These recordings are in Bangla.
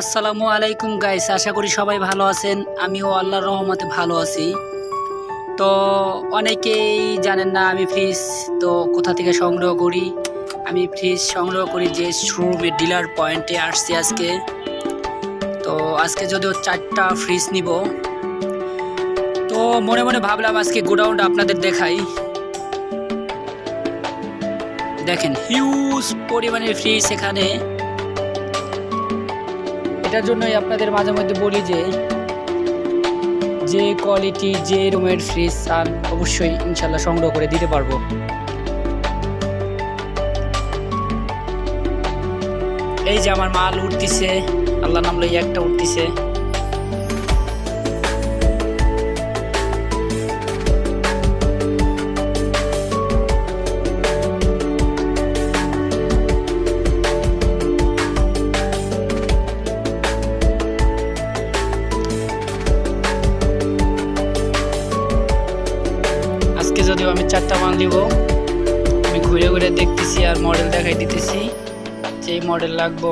আসসালামু আলাইকুম গাইস আশা করি সবাই ভালো আছেন। আমিও আল্লাহর রহমতে ভালো আছি। তো অনেকেই জানেন না আমি ফ্রিজ তো কোথা থেকে সংগ্রহ করি? আমি ফ্রিজ সংগ্রহ করি যে শোরুমের ডিলার পয়েন্টে আসছি আজকে। তো আজকে যদিও চারটা ফ্রিজ নিব, তো মনে মনে ভাবলাম আজকে গোডাউনটা আপনাদের দেখাই। দেখেন হিউজ পরিমাণের ফ্রিজ এখানে। এটার জন্যই আপনাদের মাঝে মধ্যে বলি যে যে কোয়ালিটি যে রুমের ফ্রিজ চান অবশ্যই ইনশাল্লাহ সংগ্রহ করে দিতে পারব। এই যে আমার মাল উঠতেছে আল্লাহ নাম লই একটা উঠতিছে। যদিও আমি চারটা মাল দিব, আমি ঘুরে ঘুরে দেখতেছি আর মডেল দেখাই দিতেছি যে মডেল লাগবো।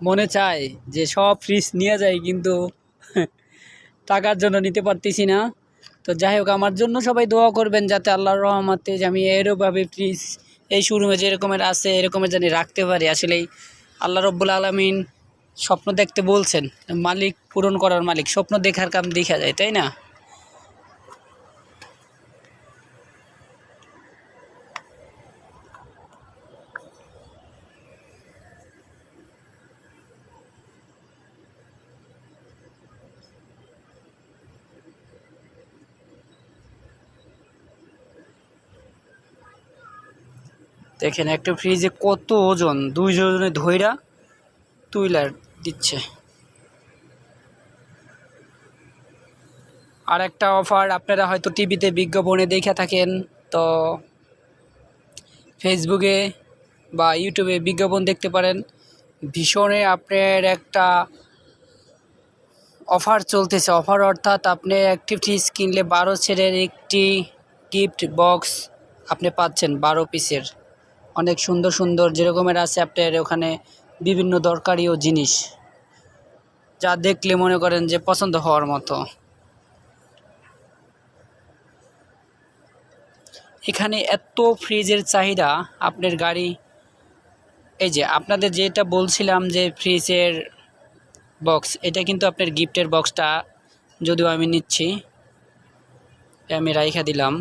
মনে চায় যে সব ফ্রিজ নিয়ে যায় কিন্তু টাকার জন্য নিতে পারতেছি না। তো যাই হোক, আমার জন্য সবাই দোয়া করবেন যাতে আল্লাহর রহমতে যে আমি এরকমভাবে ফ্রিজ এই শোরুমে যেরকমের আছে, এরকমের জানি রাখতে পারি। আসলেই আল্লাহ রব্বুল আলমিন স্বপ্ন দেখতে বলছেন, মালিক পূরণ করার মালিক। স্বপ্ন দেখার কাম দেখা যায়, তাই না? দেখেন একটা ফ্রিজে কত ওজন? দুইজনে ধইরা তুইলার দিচ্ছে। আর একটা অফার, আপনারা হয়তো টিভিতে বিজ্ঞাপনে দেখে থাকেন, তো ফেসবুকে বা ইউটিউবে বিজ্ঞাপন দেখতে পারেন। ভীষণে আপনার একটা অফার চলতেছে। অফার অর্থাৎ আপনি একটি ফ্রিজ কিনলে বারো ছেড়ের একটি গিফট বক্স আপনি পাচ্ছেন, বারো পিসের। অনেক সুন্দর সুন্দর যেরকমের আছে আপনার ওখানে বিভিন্ন দরকারিও জিনিস যা দেখলে মনে করেন যে পছন্দ হওয়ার মতো। এখানে এত ফ্রিজের চাহিদা আপনার গাড়ি, এই যে আপনাদের যেটা বলছিলাম যে ফ্রিজের বক্স এটা কিন্তু আপনার গিফটের বক্সটা যদিও আমি নিচ্ছি, আমি রাইখা দিলাম।